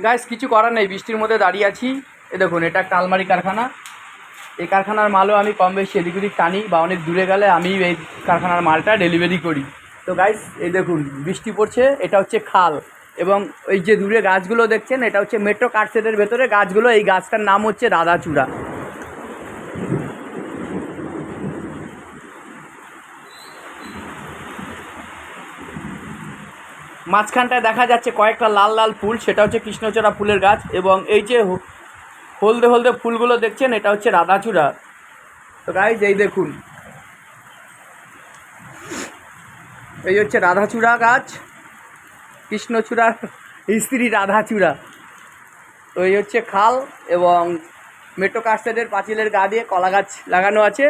Guys কিছু করার নেই, বৃষ্টির মধ্যে দাঁড়িয়ে আছি। এ দেখুন, এটা একটা আলমারি কারখানা। এই কারখানার মালও আমি কম বেশি এদিক ওদিক টানি বা অনেক দূরে গেলে আমি এই কারখানার মালটা ডেলিভারি করি। তো গাইস এই দেখুন, বৃষ্টি পড়ছে, এটা হচ্ছে খাল। এবং এই যে দূরে গাছগুলো দেখছেন, এটা হচ্ছে মেট্রো কার্সেটের ভেতরে। গাছগুলো, এই গাছটার নাম হচ্ছে রাধাচূড়া। মাঝখানটায় দেখা যাচ্ছে কয়েকটা লাল লাল ফুল, সেটা হচ্ছে কৃষ্ণচূড়া ফুলের গাছ এবং এই যে হলদে হলদে ফুলগুলো দেখছেন, এটা হচ্ছে রাধাচূড়া। তো গাইজ এই দেখুন। এই হচ্ছে রাধাচূড়া গাছ কৃষ্ণচূড়ার স্ত্রী রাধাচূড়া। তো এই হচ্ছে খাল এবং মেট্রো কাস্টেডের পাঁচিলের গা দিয়ে কলা গাছ লাগানো আছে।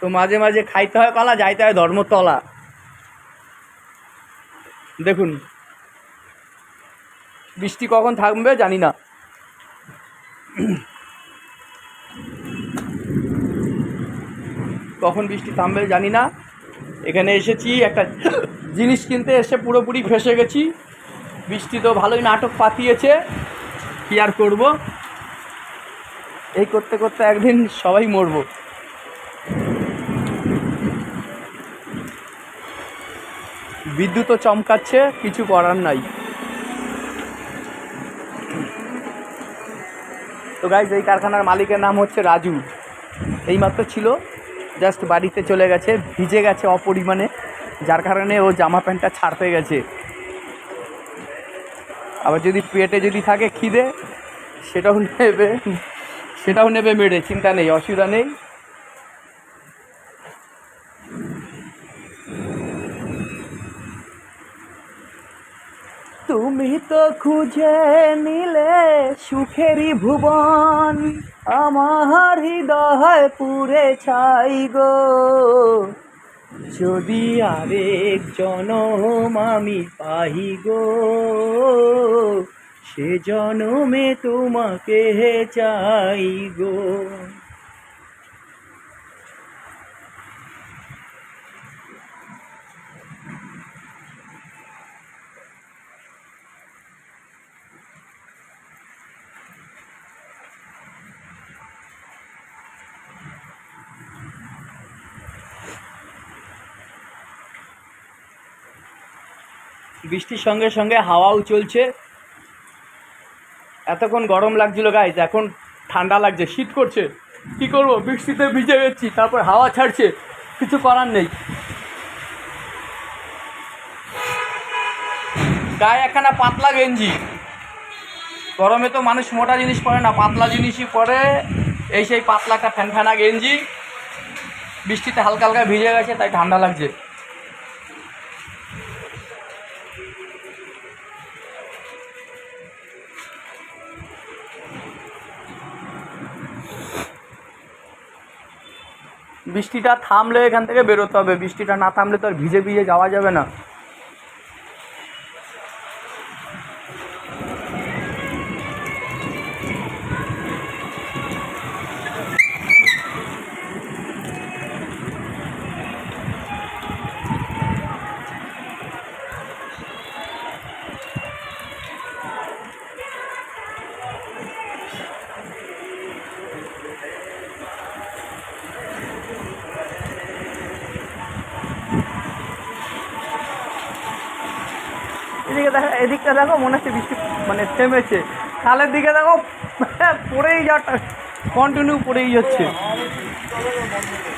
তো মাঝে মাঝে খাইতে হয় কলা, যাইতে হয় ধর্মতলা। দেখুন, বৃষ্টি কখন থাকবে জানি না। কখন বৃষ্টি থামবে জানি না। এখানে এসেছি, একটা জিনিস কিনতে এসে পুরোপুরি ফেসে গেছি। বৃষ্টি তো ভালোই নাটক পাতিয়েছে, কী আর করব? এই করতে করতে একদিন সবাই মরবো। বিদ্যুৎও চমকাচ্ছে, কিছু করার নাই। তো গাইজ এই কারখানার মালিকের নাম হচ্ছে রাজু। এইমাত্র ছিল জাস্ট বাড়িতে চলে গেছে, ভিজে গেছে অপরিমাণে, যার কারণে ও জামা প্যান্টটা ছাড়তে গেছে। আবার যদি পেটে যদি থাকে খিদে, সেটাও নেবে সেটাও নেবে মেরে, চিন্তা নেই, অসুবিধা নেই। তুমি তো খুঁজে নিলে সুখেরই ভুবন। আমার হৃদয় পুরে ছাই গো। যদি আরেক জনম আমি পাই গো, সে জনমে তোমাকে চাই গো। বৃষ্টির সঙ্গে সঙ্গে হাওয়াও চলছে। এতক্ষণ গরম লাগছিল গাইজ এখন ঠান্ডা লাগছে, শীত করছে। কি করব? বৃষ্টিতে ভিজে গেছি, তারপর হাওয়া ছাড়ছে, কিছু করার নেই। গায়ে একখানা পাতলা গেঞ্জি। গরমে তো মানুষ মোটা জিনিস পরে না, পাতলা জিনিসই পরে। এই সেই পাতলা একটা ফ্যানফ্যানা গেঞ্জি। বৃষ্টিতে হালকা হালকা ভিজে গেছে, তাই ঠান্ডা লাগছে। বৃষ্টিটা থামলে এখান থেকে বেরোতে হবে। বৃষ্টিটা না থামলে তো আর ভিজে ভিজে যাওয়া যাবে না। দেখো, এদিকটা দেখো, মনে হচ্ছে বৃষ্টি মানে থেমেছে। খালের দিকে দেখো, পড়েই যাওয়াটা কন্টিনিউ পড়েই যাচ্ছে।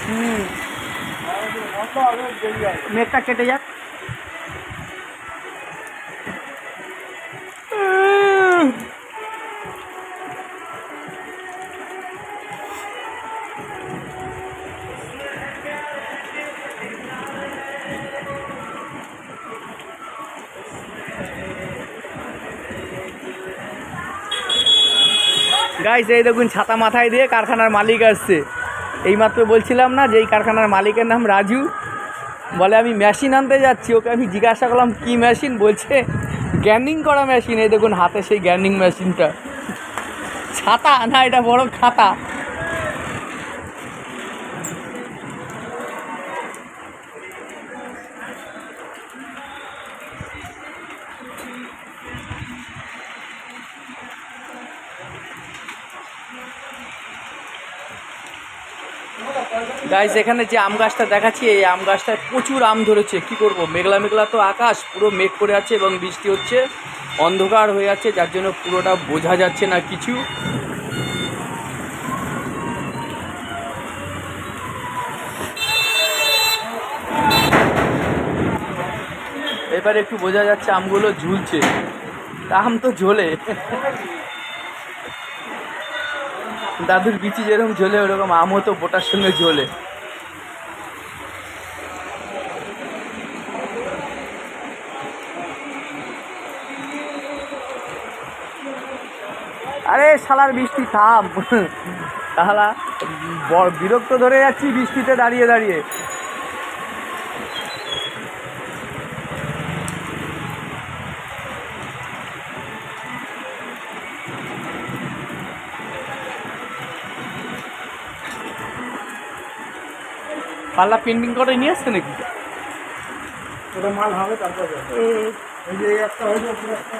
হুম। মেঘটা কেটে যাক। গাইস এই দেখুন, ছাতা মাথায় দিয়ে কারখানার মালিক আসছে। এইমাত্র বলছিলাম না যে এই কারখানার মালিকের নাম রাজু। বলে, আমি মেশিন আনতে যাচ্ছি, ওকে আমি জিজ্ঞাসা করলাম, কী মেশিন বলছে গ্যানিং করা মেশিন এই দেখুন, হাতে সেই গ্যানিং মেশিনটা ছাতা, না, এটা বড় খাতা। গাইজ এখানে যে আম গাছটা দেখাচ্ছি, এই আম গাছটায় প্রচুর আম ধরেছে। কি করব? মেঘলা মেঘলা তো আকাশ, পুরো মেঘ করে আছে এবং বৃষ্টি হচ্ছে। অন্ধকার হয়ে আছে, যার জন্য পুরোটা বোঝা যাচ্ছে না কিছু। এবার একটু বোঝা যাচ্ছে আমগুলো ঝুলছে। আম তো ঝোলে। দাদুর বিচি যেরকম ঝোলে, ওরকম আমও তো বোটার সঙ্গে ঝোলে। আরে শালার বৃষ্টি, থাম। তাহলে বিরক্ত ধরে যাচ্ছি বৃষ্টিতে দাঁড়িয়ে দাঁড়িয়ে। পাল্লা পেন্টিং করে নিয়ে আসছে নাকি? ওটা মাল হবে তারপরে এই যে একটা হয়ে যাবে পুরো একটা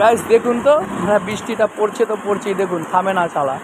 গাইস দেখুন তো হ্যাঁ বৃষ্টিটা পড়ছে তো পড়ছেই দেখুন থামে না চালা।